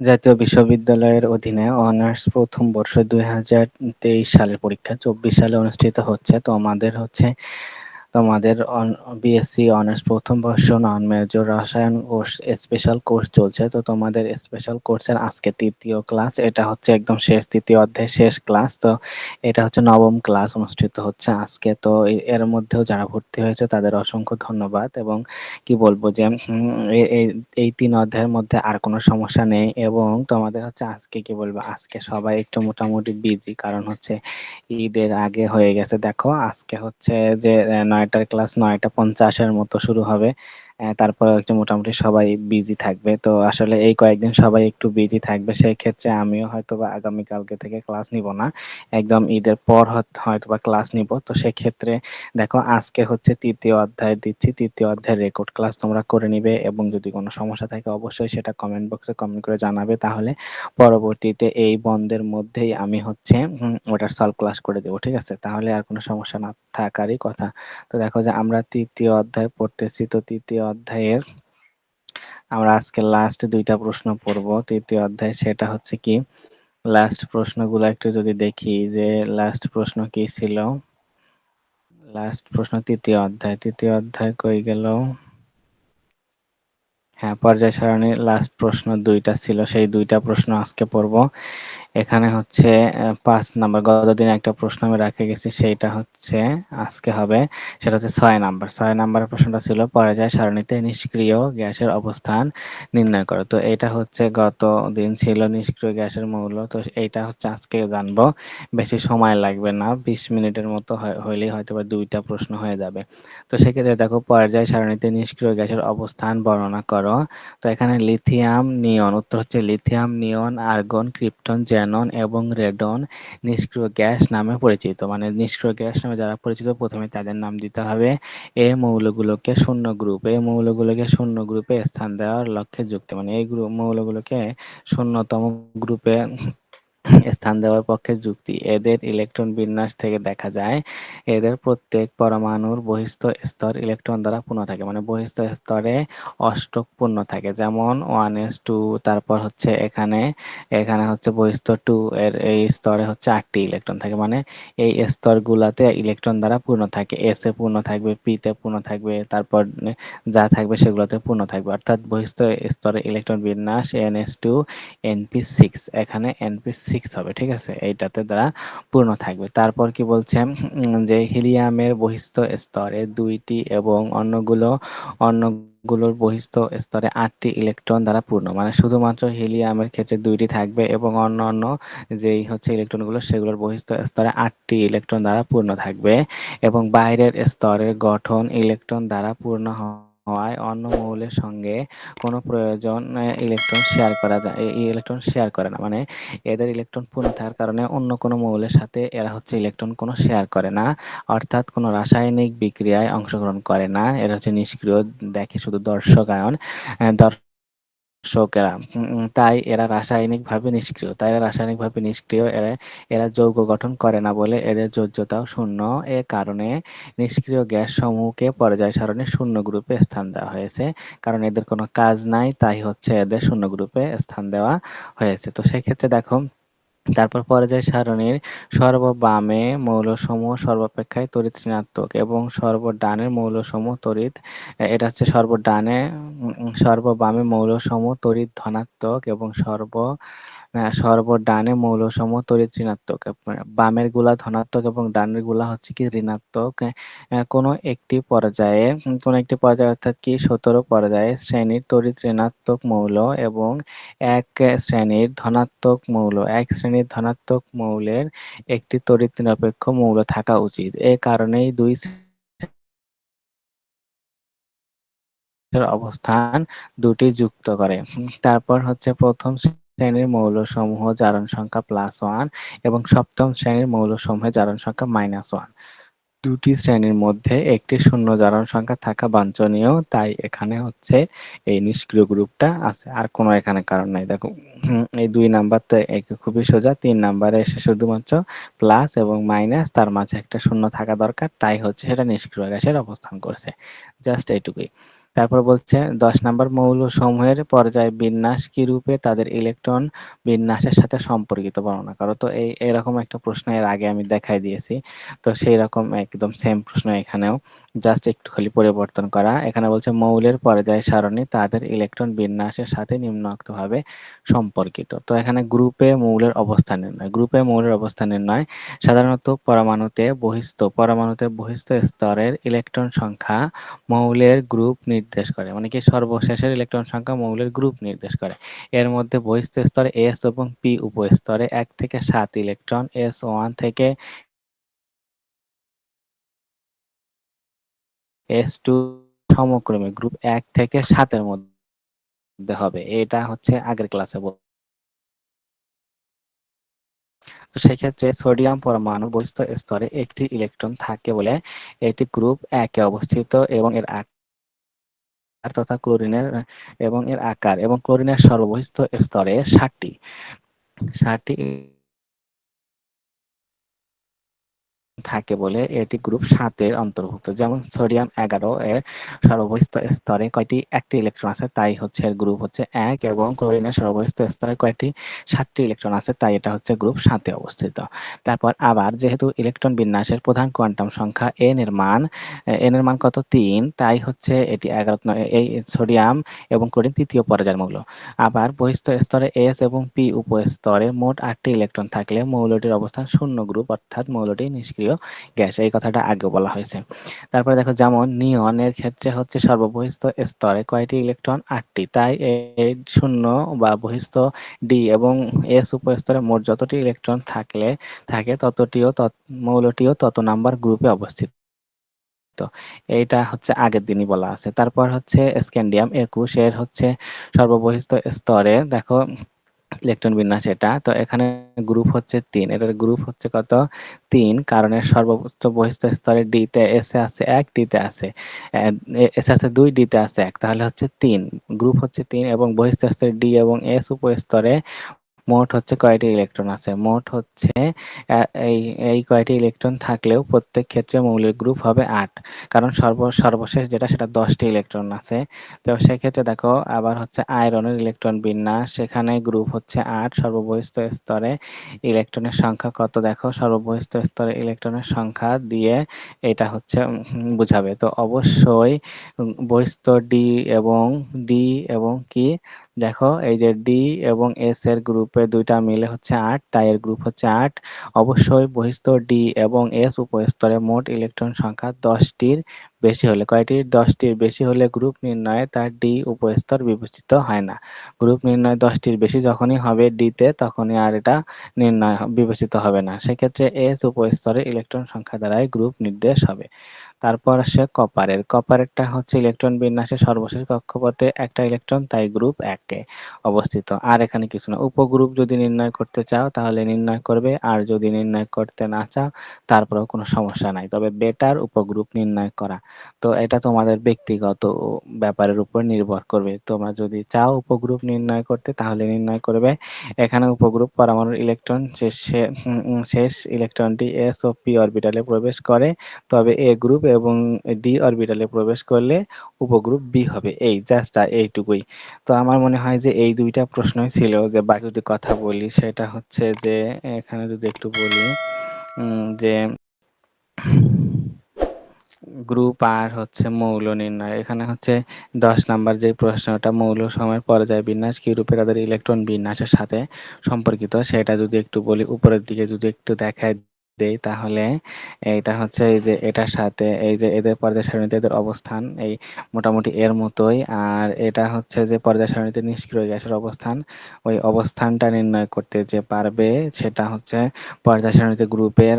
জাতীয় বিশ্ববিদ্যালয়ের অধীনে অনার্স প্রথম বর্ষ দুই হাজার তেইশ সালের পরীক্ষা, চব্বিশ সালে অনুষ্ঠিত হচ্ছে। তো আমাদের হচ্ছে তোমাদের বিএসসি অনার্স প্রথম বর্ষ নন মেজর রসায়ন কোর্স স্পেশাল কোর্স চলছে। তো তোমাদের স্পেশাল কোর্সের আজকে তৃতীয় ক্লাস এটা হচ্ছে একদম শেষ, তৃতীয় অধ্যায় শেষ ক্লাস তো এটা হচ্ছে নবম ক্লাস অনুষ্ঠিত হচ্ছে আজকে। তো এর মধ্যেও যারা ভর্তি হয়েছে তাদের অসংখ্য ধন্যবাদ। এবং কি বলব যে এই তিন অধ্যায়ের মধ্যে আর কোনো সমস্যা নেই। এবং তোমাদের হচ্ছে আজকে কি বলব, আজকে সবাই একটু মোটামুটি বিজি কারণ হচ্ছে ঈদের আগে হয়ে গেছে। দেখো, আজকে হচ্ছে যে নয়টার ক্লাস নয়টা পঞ্চাশের মতো শুরু হবে। তারপরে একটু মোটামুটি সবাই বিজি থাকবে। তো আসলে এই কয়েকদিন সবাই একটু বিজি থাকবে সেই ক্ষেত্রে আমিও হয়তো বা আগামীকালকে থেকে ক্লাস নিব না। একদম ঈদের পর হয়তো বা ক্লাস নিব। তো সেক্ষেত্রে দেখো, আজকে হচ্ছে তৃতীয় অধ্যায় দিচ্ছি। তৃতীয় অধ্যায়ের রেকর্ড ক্লাস তোমরা করে নিবে এবং যদি কোনো সমস্যা থাকে অবশ্যই সেটা কমেন্ট বক্সে কমেন্ট করে জানাবে। তাহলে পরবর্তীতে এই বন্ধের মধ্যেই আমি হচ্ছে ওটার সলভ ক্লাস করে দেবো, ঠিক আছে? তাহলে আর কোনো সমস্যা না থাকারই কথা। তো দেখো যে আমরা তৃতীয় অধ্যায় পড়তেছি। তো তৃতীয় অধ্যায়ের। আমরা আজকে লাস্ট দুইটা প্রশ্ন পড়ব। তৃতীয় অধ্যায় সেটা হচ্ছে কি লাস্ট প্রশ্নগুলো একটু যদি দেখি যে লাস্ট প্রশ্ন কি ছিল? লাস্ট প্রশ্ন তৃতীয় অধ্যায়। তৃতীয় অধ্যায় কই গেল? হ্যাঁ পর্যায় সারণীর লাস্ট প্রশ্ন দুইটা ছিল। সেই দুইটা প্রশ্ন আজকে পড়ব। এখানে হচ্ছে পাঁচ নাম্বার, গতদিন একটা প্রশ্ন আমি রাখে গেছি, সেইটা হচ্ছে, আজকে হবে, সেটা হচ্ছে ছয় নাম্বার। ছয় নাম্বার প্রশ্নটা ছিল পর্যায় সারণীতে নিষ্ক্রিয় গ্যাসের অবস্থান নির্ণয় করো। তো এটা হচ্ছে গত দিন ছিল নিষ্ক্রিয় গ্যাসের মৌল, তো এইটা হচ্ছে আজকে জানব। বেশি সময় লাগবে না, বিশ মিনিটের মতো হইলেই হয়তো বা দুইটা প্রশ্ন হয়ে যাবে। তো সেক্ষেত্রে দেখো পর্যায় সারণীতে নিষ্ক্রিয় গ্যাসের অবস্থান বর্ণনা করো। তো এখানে লিথিয়াম নিয়ন উত্তর হচ্ছে lithium neon argon, krypton xenon এবং রেডন নিষ্ক্রিয় গ্যাস নামে পরিচিত। মানে নিষ্ক্রিয় গ্যাস নামে যারা পরিচিত, প্রথমে তাদের নাম দিতে হবে এই মৌলগুলোকে শূন্য গ্রুপে এই মৌলগুলোকে শূন্য গ্রুপে স্থান দেওয়ার লক্ষ্যে যুক্ত। মানে এই গ্রুপ মৌলগুলোকে শূন্যতম গ্রুপে স্থান দেওয়ার পক্ষে যুক্তি। এদের ইলেকট্রন বিন্যাস থেকে দেখা যায়, এদের প্রত্যেক পরমাণুর বহিস্থ স্তর ইলেকট্রন দ্বারা পূর্ণ থাকে মানে বহিস্থ স্তরে অষ্টক পূর্ণ থাকে। যেমন ওয়ান এস টু তারপর হচ্ছে এখানে এখানে হচ্ছে বহিস্থ টু এর এই স্তরে হচ্ছে আটটি ইলেকট্রন থাকে মানে এই স্তর গুলাতে ইলেকট্রন দ্বারা পূর্ণ থাকে। এস এ পূর্ণ থাকবে পি তে পূর্ণ থাকবে, তারপর যা থাকবে সেগুলোতে পূর্ণ থাকবে। অর্থাৎ বহিস্থ স্তরে ইলেকট্রন বিন্যাস n s two np six এখানে এনপি সিক্স হবে, ঠিক আছে? এইটাতে দ্বারা পূর্ণ থাকবে। তারপর কি বলছে? যে হিলিয়ামের বহিস্থ স্তরে দুইটি এবং অন্যগুলো, অন্যগুলোর বহিস্থ স্তরে আটটি ইলেকট্রন দ্বারা পূর্ণ। মানে শুধুমাত্র হিলিয়ামের ক্ষেত্রে দুইটি থাকবে এবং অন্য অন্য যেই হচ্ছে ইলেকট্রনগুলো, সেগুলোর বহিস্থ স্তরে আটটি ইলেকট্রন দ্বারা পূর্ণ থাকবে এবং বাইরের স্তরের গঠন ইলেকট্রন দ্বারা পূর্ণ হয় হওয়ায় অন্য মৌলের সঙ্গে কোনো প্রয়োজন ইলেকট্রন শেয়ার করা যায় ইলেকট্রন শেয়ার করে না। মানে এদের ইলেকট্রন পূর্ণ থাকার কারণে অন্য কোনো মৌলের সাথে এরা হচ্ছে ইলেকট্রন কোনো শেয়ার করে না, অর্থাৎ কোনো রাসায়নিক বিক্রিয়ায় অংশগ্রহণ করে না। এরা হচ্ছে নিষ্ক্রিয়, দেখে শুধু দর্শকায়ন দর্শকেরা তাই এরা রাসায়নিকভাবে নিষ্ক্রিয়। তাই এরা রাসায়নিকভাবে নিষ্ক্রিয়, এরা এরা যৌগ গঠন করে না বলে এদের যোজ্যতাও শূন্য। এ কারণে নিষ্ক্রিয় গ্যাস সমূহকে পর্যায় সারণে শূন্য গ্রুপে স্থান দেওয়া হয়েছে। কারণ এদের কোনো কাজ নাই, তাই হচ্ছে এদের শূন্য গ্রুপে স্থান দেওয়া হয়েছে। তো সেক্ষেত্রে দেখো তারপর পর্যায় সারণীর সর্ববামে মৌলসমূহ সর্বাপেক্ষায় তড়িৎ ঋণাত্মক এবং সর্বডানের মৌলসমূহ তড়িৎ এটা হচ্ছে সর্বডানে সর্ববামে মৌলসমূহ তড়িৎ ধনাত্মক এবং সর্ব সর্বডানে মৌলসমূহ তড়িৎ ঋণাত্মক বামেরগুলা ধনাত্মক এবং ডানেরগুলা হচ্ছে কি ঋণাত্মক। কোনো একটি পর্যায়ে, কোনো একটি পর্যায়ে অর্থাৎ কি সতেরো পর্যায়ে শ্রেণির তড়িৎ ঋণাত্মক মৌল এবং এক শ্রেণির ধনাত্মক মৌল, এক শ্রেণির ধনাত্মক মৌলের একটি তড়িৎ নিরপেক্ষ মৌল থাকা উচিত। এ কারণেই দুই অবস্থান দুটি যুক্ত করে। তারপর হচ্ছে প্রথম শ্রেণির মৌলসমূহ জারণ সংখ্যা প্লাস ওয়ান এবং সপ্তম শ্রেণির মৌলসমূহের জারণ সংখ্যা মাইনাস ওয়ান দুটি শ্রেণির মধ্যে একটি শূন্য জারণ সংখ্যা থাকা বাঞ্ছনীয়, তাই এখানে হচ্ছে এই নিষ্ক্রিয় গ্রুপটা আছে, আর কোনো এখানে কারণ নাই। দেখো এই দুই নাম্বার তো খুবই সোজা, তিন নাম্বারে এসে শুধুমাত্র প্লাস এবং মাইনাস তার মাঝে একটা শূন্য থাকা দরকার, তাই হচ্ছে সেটা নিষ্ক্রিয় গ্যাসের অবস্থান করছে। জাস্ট এইটুকুই। তারপর বলছে, দশ নম্বর মৌল সমূহের পর্যায় বিন্যাস কি রূপে তাদের ইলেকট্রন বিন্যাসের সাথে সম্পর্কিত বর্ণনা করো? তো এই, এরকম একটা প্রশ্ন এর আগে আমি দেখাই দিয়েছি। তো সেই রকম একদম সেম প্রশ্ন এখানেও। জাস্ট একটু খালি পরিবর্তন করা। এখানে বলছে, মৌলের পর্যায় সারণী তাদের ইলেকট্রন বিন্যাসের সাথে নিম্নোক্তভাবে সম্পর্কিত। তো এখানে গ্রুপে মৌলের অবস্থান নির্ণয়। গ্রুপে মৌলের অবস্থান নির্ণয় সাধারণত পরমাণুতে বহিস্থ পরমাণুতে বহিস্থ স্তরের ইলেকট্রন সংখ্যা মৌলের গ্রুপ নির্দেশ করে। মানে কি, সর্বশেষের ইলেকট্রন সংখ্যা মৌলের গ্রুপ নির্দেশ করে। এর মধ্যে বহিস্থ স্তরে এস এবং পি উপস্তরে এক থেকে সাত ইলেকট্রন এস ওয়ান থেকে এস টু সমক্রমে গ্রুপ এক থেকে সাতের মধ্যে হবে। এটা হচ্ছে আগের ক্লাসে বল তো সেক্ষেত্রে সোডিয়াম পরমাণু বহিস্থ স্তরে একটি ইলেকট্রন থাকে বলে এটি গ্রুপ একে অবস্থিত এবং এর আকার তথা ক্লোরিনের এবং এর আকার এবং ক্লোরিনের সর্ববহিস্থ স্তরে ষাটটি। ষাটটি থাকে বলে এটি গ্রুপ সাতের অন্তর্ভুক্ত। যেমন সোডিয়াম এগারো এর স্তরে কয়টি? একটি ইলেকট্রন আছে, তাই হচ্ছে এর গ্রুপ হচ্ছে এক এবং ক্লোরিনের সর্ববহিস্থ স্তরে কয়টি? সাতটি ইলেকট্রন আছে, তাই এটা হচ্ছে গ্রুপ সাতে অবস্থিত। তারপর আবার যেহেতু ইলেকট্রন বিন্যাসের প্রধান কোয়ান্টাম সংখ্যা মান এন এর মান কত? তিন, তাই হচ্ছে এটি এগারো এই সোডিয়াম এবং ক্লোরিন তৃতীয় পর্যায়ের মৌল আবার বহিস্থ স্তরে এস এবং পি উপস্তরে মোট আটটি ইলেকট্রন থাকলে মৌলটির অবস্থান শূন্য গ্রুপ অর্থাৎ মৌলটি নিষ্ক্রিয় গ্যাস, এই কথাটা আগে বলা হয়েছে। তারপরে দেখো, যেমন নিয়নের ক্ষেত্রে হচ্ছে সর্ববহিস্থ স্তরে কয়টি ইলেকট্রন? আটটি। তাই শূন্য বা বহিস্থ ডি এবং এস উপস্তরে মোট যতটি ইলেকট্রন থাকলে, থাকে ততটিও মৌলটিও তত নাম্বার গ্রুপে অবস্থিত। এইটা হচ্ছে আগের দিনই বলা আছে। তারপর হচ্ছে স্ক্যান্ডিয়াম একুশ এর হচ্ছে সর্ববহিস্থ স্তরে দেখো ইলেকট্রন বিন্যাস এটা। তো এখানে গ্রুপ হচ্ছে তিন। এটার গ্রুপ হচ্ছে কত? তিন। কারণের সর্বোচ্চ বহিস্থ স্তরে ডিতে এসে আছে এক ডিতে আছে এসে আছে দুই ডিতে আছে এক। তাহলে হচ্ছে তিন। গ্রুপ হচ্ছে তিন এবং বহিস্থ স্তরে ডি এবং এস উপস্তরে মোট হচ্ছে কয়টি ইলেকট্রন আছে? মোট হচ্ছে এই এই কয়টি ইলেকট্রন থাকলেও প্রত্যেক ক্ষেত্রে মৌলের গ্রুপ হবে আট। কারণ সর্ব, সর্বশেষ যেটা, সেটা দশটি ইলেকট্রন আছে। তো সেক্ষেত্রে দেখো, আবার হচ্ছে আয়রনের ইলেকট্রন বিন্যাস। সেখানে গ্রুপ হচ্ছে আট। সর্ববহিস্থ স্তরে ইলেকট্রনের সংখ্যা কত? দেখো, সর্ববহিস্থ স্তরে ইলেকট্রনের সংখ্যা দিয়ে এটা হচ্ছে বুঝাবে। তো অবশ্যই বহিস্থ ডি এবং ডি এবং কি? দেখো, এই যে ডি এবং এস এর গ্রুপে দুইটা মিলে হচ্ছে আট, তাই এর গ্রুপ হচ্ছে আট। অবশ্যই বহিস্থ ডি এবং এস উপস্তরে মোট ইলেকট্রন সংখ্যা দশটির বেশি হলে, কয়টির? দশটির বেশি হলে গ্রুপ নির্ণয়ে তার ডি উপস্তর বিবেচিত হয় না। গ্রুপ নির্ণয় দশটির বেশি যখনই হবে ডিতে তখনই আর এটা নির্ণয় বিবেচিত হবে না। সেক্ষেত্রে এস উপস্তরে ইলেকট্রন সংখ্যা দ্বারাই গ্রুপ নির্দেশ হবে। তারপর আসে কপারের। কপারেরটা হচ্ছে ইলেকট্রন বিন্যাসের সর্বশেষ কক্ষপথে একটা ইলেকট্রন, তাই গ্রুপ একে অবস্থিত। আর এখানে কিছু না, উপগ্রুপ যদি নির্ণয় করতে চাও তাহলে নির্ণয় করবে, আর যদি নির্ণয় করতে না চাও তারপরেও কোনো সমস্যা নাই। তবে বেটার উপগ্রুপ নির্ণয় করা। তো এটা তোমাদের ব্যক্তিগত ব্যাপারের উপর নির্ভর করবে। তোমরা যদি চাও উপগ্রুপ নির্ণয় করতে তাহলে নির্ণয় করবে। এখানে উপগ্রুপ পরমাণুর ইলেকট্রন শেষে শেষ ইলেকট্রনটি এস ও পি অরবিটালে প্রবেশ করে। তবে এ গ্রুপ এবং ডি অরবিটালে প্রবেশ করলে উপগ্রুপ বি হবে। এই জাস্ট এইটুকুই। তো আমার মনে হয় যে এই দুইটা প্রশ্নই ছিল যে বাকি যদি কথা বলি, সেটা হচ্ছে যে এখানে যদি একটু বলি যে গ্রুপ আর হচ্ছে মৌল নির্ণয়। এখানে হচ্ছে দশ নাম্বার যে প্রশ্নটা, মৌল সময়ের পর্যায় বিন্যাস কি রূপে তাদের ইলেকট্রন বিন্যাসের সাথে সম্পর্কিত, সেটা যদি একটু বলি, উপরের দিকে যদি একটু দেখায় দেই তাহলে এটা হচ্ছে এই যে এটার সাথে, এই যে এদের পর্যায় সারণীতে এদের অবস্থান, এই মোটামুটি এর মতোই। আর এটা হচ্ছে যে পর্যায় সারণীতে নিষ্ক্রিয় গ্যাসের অবস্থান, ওই অবস্থানটা নির্ণয় করতে যে পারবে সেটা হচ্ছে পর্যায় সারণীতে গ্রুপের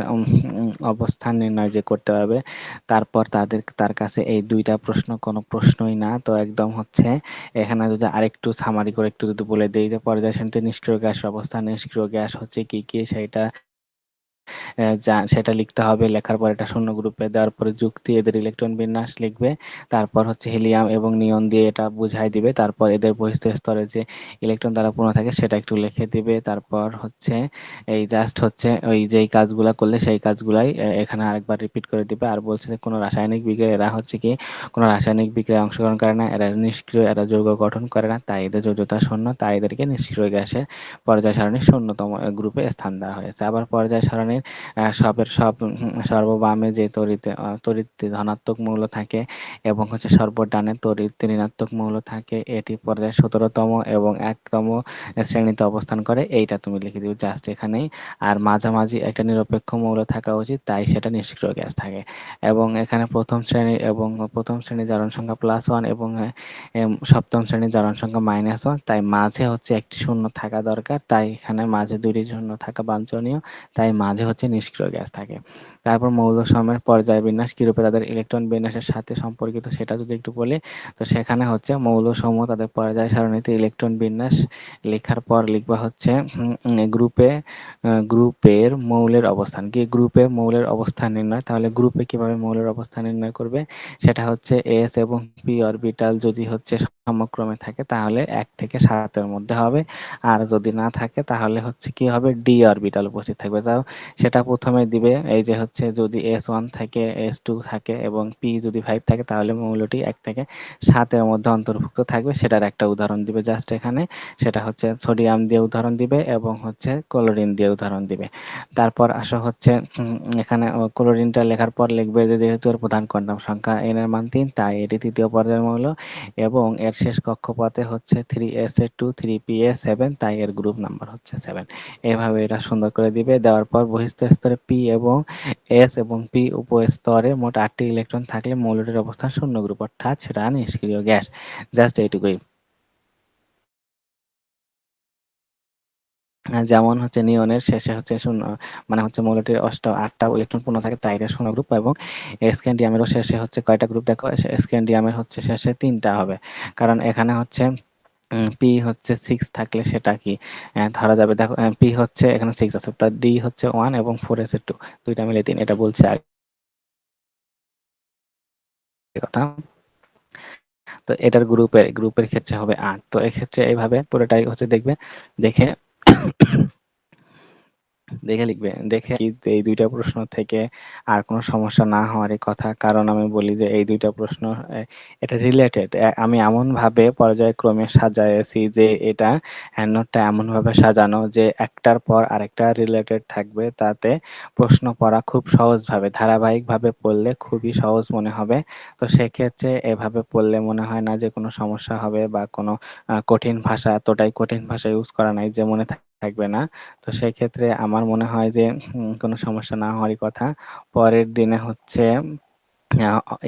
অবস্থান নির্ণয় যে করতে পারবে। তারপর তাদের, তার কাছে এই দুইটা প্রশ্ন, কোনো প্রশ্নই না। তো একদম হচ্ছে এখানে যদি আরেকটু সামারি করে একটু যদি বলে দেই যে পর্যায় সারণীতে নিষ্ক্রিয় গ্যাসের অবস্থান, নিষ্ক্রিয় গ্যাস হচ্ছে কি কি, সেইটা যা সেটা লিখতে হবে। লেখার পর এটা শূন্য গ্রুপে দেওয়ার পরে যুক্তি, এদের ইলেকট্রন বিন্যাস লিখবে। তারপর হচ্ছে হিলিয়াম এবং নিয়ন দিয়ে এটা বুঝাই দিবে। তারপর এদের বহিস্থ স্তরে যে ইলেকট্রন দ্বারা পূর্ণ থাকে, সেটা একটু লিখে দিবে। তারপর হচ্ছে এই জাস্ট হচ্ছে ওই যেই কাজগুলা করলে সেই কাজগুলাই এখানে আরেকবার রিপিট করে দিবে। আর বলছে যে, কোনো রাসায়নিক বিক্রিয়া, এরা হচ্ছে কি, কোনো রাসায়নিক বিক্রিয়ায় অংশগ্রহণ করে না। এরা নিষ্ক্রিয়, এরা যৌগ গঠন করে না। তাই এদের যোগ্যতা শূন্য, তাই এদেরকে নিষ্ক্রিয় গ্যাসের পর্যায় সারণীর শূন্যতম গ্রুপে স্থান দেওয়া হয়েছে। আবার পর্যায় সারণীর সবের সব সর্ববামে যে তরিতে তড়িৎ ধনাত্মক মৌল থাকে এবং হচ্ছে সর্বডানে তড়িৎ ঋণাত্মক মৌল থাকে, এটি পর্যায় সতেরোতম এবং একতম শ্রেণীতে অবস্থান করে। এইটা তুমি লিখে দিবে জাস্ট এখানেই। আর মাঝামাঝি একটা নিরপেক্ষ মৌল থাকা উচিত, তাই সেটা নিষ্ক্রিয় গ্যাস থাকে। এবং এখানে প্রথম শ্রেণি এবং প্রথম শ্রেণির জারণ সংখ্যা প্লাস ওয়ান এবং সপ্তম শ্রেণির জারণ সংখ্যা মাইনাস ওয়ান তাই মাঝে হচ্ছে একটি শূন্য থাকা দরকার। তাই এখানে মাঝে দুইটি শূন্য থাকা বাঞ্ছনীয়। তাই মাঝে হচ্ছে নিষ্ক্রিয় গ্যাস থাকে তারপর মৌল সময়ের পর্যায় বিন্যাস কিরূপে তাদের ইলেকট্রন বিন্যাসের সাথে সম্পর্কিত সেটা যদি একটু বলি, তো সেখানে হচ্ছে মৌল সমূহ তাদের পর্যায় সারণীতে ইলেকট্রন বিন্যাস লেখার পর লিখবা হচ্ছে গ্রুপে গ্রুপের মৌলের অবস্থান। কি গ্রুপে মৌলের অবস্থান নির্ণয়? তাহলে গ্রুপে কীভাবে মৌলের অবস্থান নির্ণয় করবে? সেটা হচ্ছে এস এবং পি অরবিটাল যদি হচ্ছে সমক্রমে থাকে, তাহলে এক থেকে সাতের মধ্যে হবে। আর যদি না থাকে, তাহলে হচ্ছে কি হবে? ডি অরবিটাল উপস্থিত থাকবে। তাও সেটা প্রথমে দিবে, এই যে হচ্ছে যদি এস ওয়ান থাকে, এস টু থাকে এবং পি যদি ফাইভ থাকে, তাহলে মৌলটি এক থেকে সাতের মধ্যে অন্তর্ভুক্ত থাকবে। সেটার একটা উদাহরণ দিবে জাস্ট এখানে। সেটা হচ্ছে সোডিয়াম দিয়ে উদাহরণ দিবে এবং হচ্ছে ক্লোরিন দিয়ে উদাহরণ দিবে। তারপর আসা হচ্ছে এখানে ক্লোরিনটা লেখার পর লিখবে যে যেহেতু এর প্রধান কোয়ান্টাম সংখ্যা এন এর মান তিন, তাই এটি তৃতীয় পর্যায়ের মৌল এবং এর শেষ কক্ষপথে হচ্ছে থ্রি এস এ টু থ্রি পি এ সেভেন তাই এর গ্রুপ নাম্বার হচ্ছে সেভেন এভাবে এটা সুন্দর করে দিবে। দেওয়ার পর বহিস্থ স্তরে পি এবং এস এবং পি উপস্তরে মোট আটটি ইলেকট্রন থাকলে মৌলটির অবস্থান শূন্য গ্রুপ, অর্থাৎ সেটা নিষ্ক্রিয় গ্যাস। জাস্ট এইটুকুই। যেমন হচ্ছে নিয়নের শেষে হচ্ছে শূন্য মানে হচ্ছে মৌলটির অষ্ট আটটা ইলেকট্রন পূর্ণ থাকে, তাই এটা শূন্য গ্রুপ এবং স্ক্যান্ডিয়ামেরও শেষে হচ্ছে কয়টা গ্রুপ দেখো? স্ক্যান্ডিয়ামের হচ্ছে শেষে তিনটা হবে। কারণ এখানে হচ্ছে পি হচ্ছে সিক্স থাকলে সেটা কি? ধরা যাবে, দেখো পি হচ্ছে এখানে সিক্স আছে তার ডি হচ্ছে ওয়ান এবং ফোর আছে টু দুইটা মিলে তিন, এটা বলছে আগে। কথা। তো এটার গ্রুপের গ্রুপের ক্ষেত্রে হবে আট। তো এক্ষেত্রে এইভাবে পুরোটাই হচ্ছে দেখবে, দেখে দেখে লিখবে, দেখে এই দুইটা প্রশ্ন থেকে আর কোনো সমস্যা না হওয়ারই কথা। কারণ আমি বলি যে এই দুইটা প্রশ্ন এটা রিলেটেড আমি এমন ভাবে পর্যায়ক্রমে সাজাইছি যে এটা নোটটা এমন ভাবে সাজানো যে একটার পর আরেকটা রিলেটেড থাকবে। তাতে প্রশ্ন পড়া খুব সহজভাবে, ধারাবাহিকভাবে পড়লে খুবই সহজ মনে হবে। তো সেক্ষেত্রে এভাবে পড়লে মনে হয় না যে কোনো সমস্যা হবে বা কোনো কঠিন ভাষা, এতটাই কঠিন ভাষা ইউজ করা নাই যে মনে থাকবে না। তো সেই ক্ষেত্রে আমার মনে হয় যে কোনো সমস্যা না হওয়ারই কথা। পরের দিনে হচ্ছে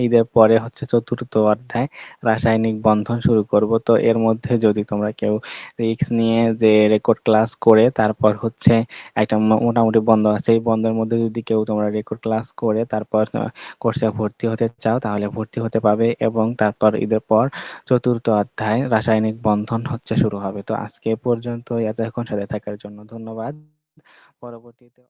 ঈদের পরে হচ্ছে চতুর্থ অধ্যায় রাসায়নিক বন্ধন শুরু করব। তো এর মধ্যে যদি তোমরা কেউ রিক্স নিয়ে যে রেকর্ড ক্লাস করে, তারপর হচ্ছে একটা মোটামুটি বন্ধ আছে, এই বন্ধের মধ্যে যদি কেউ তোমরা রেকর্ড ক্লাস করে, তারপর কোর্সে ভর্তি হতে চাও, তাহলে ভর্তি হতে পাবে এবং তারপর ঈদের পর চতুর্থ অধ্যায় রাসায়নিক বন্ধন হচ্ছে শুরু হবে। তো আজকে পর্যন্ত এতক্ষণ সাথে থাকার জন্য ধন্যবাদ। পরবর্তীতে